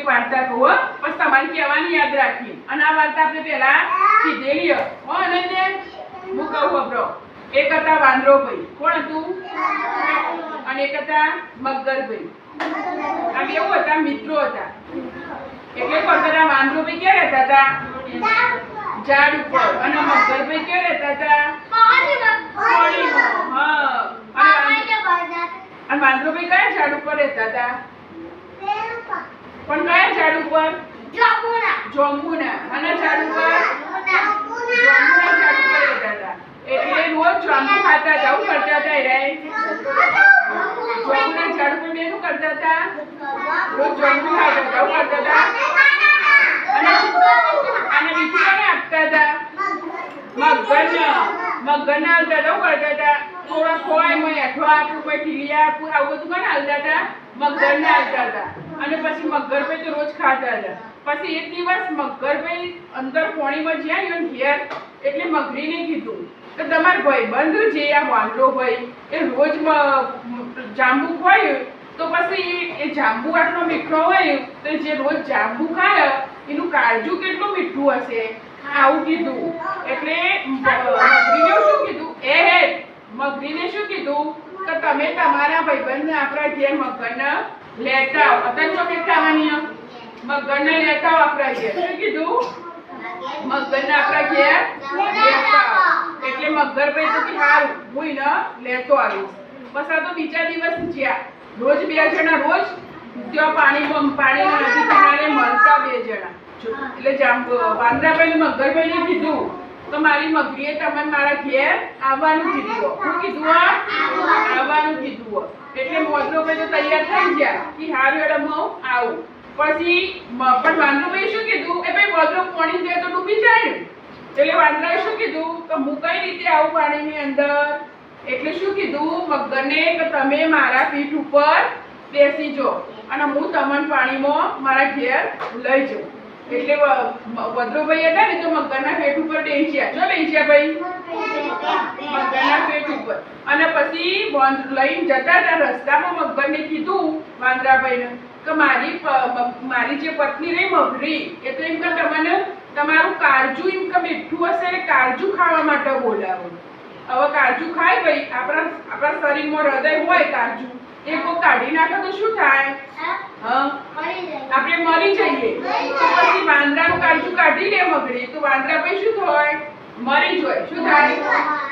એક વાર્તા કહું. પછી તમારે કહેવાની યાદ રાખી અને આ વાર્તા આપણે પહેલા કીધેલી હો હો હું કહું ખબરો એક હતા વાંદરોભાઈ. કોણ હતું? અને એક હતા મગરભાઈ. આ બેઉ હતા? મિત્રો હતા. એટલે પોતાના વાંદરો ભાઈ ક્યાં રહેતા હતા? ઝાડ ઉપર. અને મગરભાઈ ક્યાં રહેતા હતા. હા. અને વાંદરો ભાઈ કયા ઝાડ ઉપર રહેતા હતા? પણ કયા ઝાડ ઉપર? જોંબુના અને ઝાડ ઉપર? જોંબુના ઝાડ ઉપર રહેતા હતા. એટલે રોજ જાંબુ ખાતા હતા. આવું કરતા હતા રે જોંબુના ઝાડ ઉપર બેનું કરતા હતા? રોજ જાંબુ ખાતા હતા. કરતા હતા? અને અને બીજું કોને આપતા હતા? મગન મગન આવતા હતા. કરતા હતા? થોડા ખોવાય મેં અઠવા આપું પછી ઢીલિયા આપું આવું બધું કોને હાલતા હતા? મગરને હાલતા હતા. અને પછી મગરભાઈ તો રોજ ખાતા હતા. પછી એક દિવસ મગરભાઈ અંદર પોણીમાં જ્યાં ગયો ઘેર, એટલે મગરીને કીધું કે તમારા ભાઈબંધ જે આ વાંદરો ભાઈ એ રોજ જાંબુ ખવાય, તો પછી એ જાંબુ આટલો મીઠો હોય, તો જે રોજ જાંબુ ખાય, એનું કાળજુ કેટલું મીઠું હશે? આવું કીધું. એટલે મગરીને શું કીધું? એ હે મગરીને શું કીધું? કે તમે તમારા ભાઈબંધને આપણા ઘેર મગરને ચોકલેટ ખાવાની હે? મગરને લેતા આવો આપણા ઘેર. શું કીધું? મગરને આપણા ઘેર લેતા આવો. એટલે મગરભાઈ તો કે હાલ હું એને લેતો આવીશ. બસ આ તો બીજા દિવસ જ્યાં રોજ બે જણા, રોજ ત્યાં પાણી પાણી નદી કિનારે મળતા બે જણા. એટલે જામ વાંદરાભાઈ ને મગરભાઈને કીધું. તો મારી મગરીએ તમે મારા ઘેર આવવાનું કીધું હું કીધું આવવાનું કીધું એટલે એટલે ભાઈ તો તૈયાર થઈ ગયા કે હારું એટલે હું આવું. પછી પણ વાંદરોભાઈએ શું કીધું? એ ભાઈ મોદરો પાણી જાય તો ડૂબી જાય ને. એટલે વાંદરાએ શું કીધું? કે હું કઈ રીતે આવું પાણીની અંદર? એટલે શું કીધું? મગરને કે તમે મારા પીઠ ઉપર બેસી જો અને હું તમને પાણીમાં મારા ઘેર લઈ જાઉં. એટલે વદ્રુભાઈ હતા ને તો મગરના પેટ ઉપર બેસ્યા જો બેસી ભાઈ મગરના પેટ ઉપર. અને પછી લઈને જતા હતા રસ્તામાં મગરને કીધું વાંદરાભાઈને કે મારી મારી જે પત્ની રહી મગરી એ તો એમ કે તમને તમારું કાળજુ એમ કે મીઠું હશે ને કાળજુ ખાવા માટે બોલાવો. હવે કાજુ ખાય ભાઈ આપણા આપણા શરીરમાં હૃદય હોય કાજુ. એ કોઈ કાઢી નાખે તો શું થાય? હા? મરી જઈએ. તો પછી વાંદરાનું કાજુ કાઢી લે મગડી તો વાંદરા ભાઈ શું થાય? મરી જોય. શું થાય?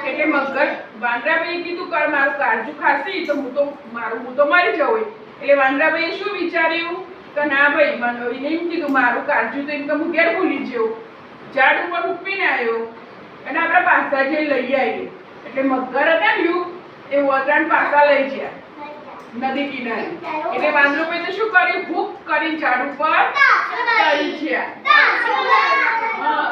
એટલે મગર વાંદરાભાઈએ કીધું કર મારું કાજુ ખાસી તો હું તો મારું, હું તો મરી જવું એટલે વાંદરાભાઈએ શું વિચાર્યું? કે ના ભાઈ, મને એમ કીધું, મારું કાજુ તો એમ કે હું ઘેર ભૂલી જવું ઝાડ ઉપર ઉપીને આવ્યો. અને આપણા પાસા જઈ લઈ આવીએ એટલે મગર હતા ને એ વગરાન પાછા લઈ ગયા. નદી કિનારે. એટલે વાંદરોભાઈ તો શું કર્યું? ભૂખ કરીને ઝાડ ઉપર ચડી ગયા.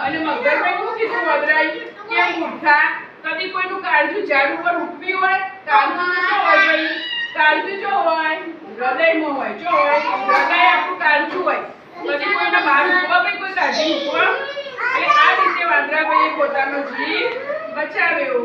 અને મગરભાઈ શું કીધું વદરાઈ? કે ઉઠા. કદી કોઈનું કાળજું ઝાડ ઉપર ઉઠવી હોય, કાળજું તો હોય ભાઈ. કાળજું જો હોય, હૃદયમાં હોય, જો હોય, હૃદય આપણું કાળજું હોય. કદી કોઈના બહાર ઊભા ભાઈ કોઈ કાળજી ઉભવા એટલે આ રીતે વાંદરાભાઈએ પોતાનો જીવ બચાવ્યો.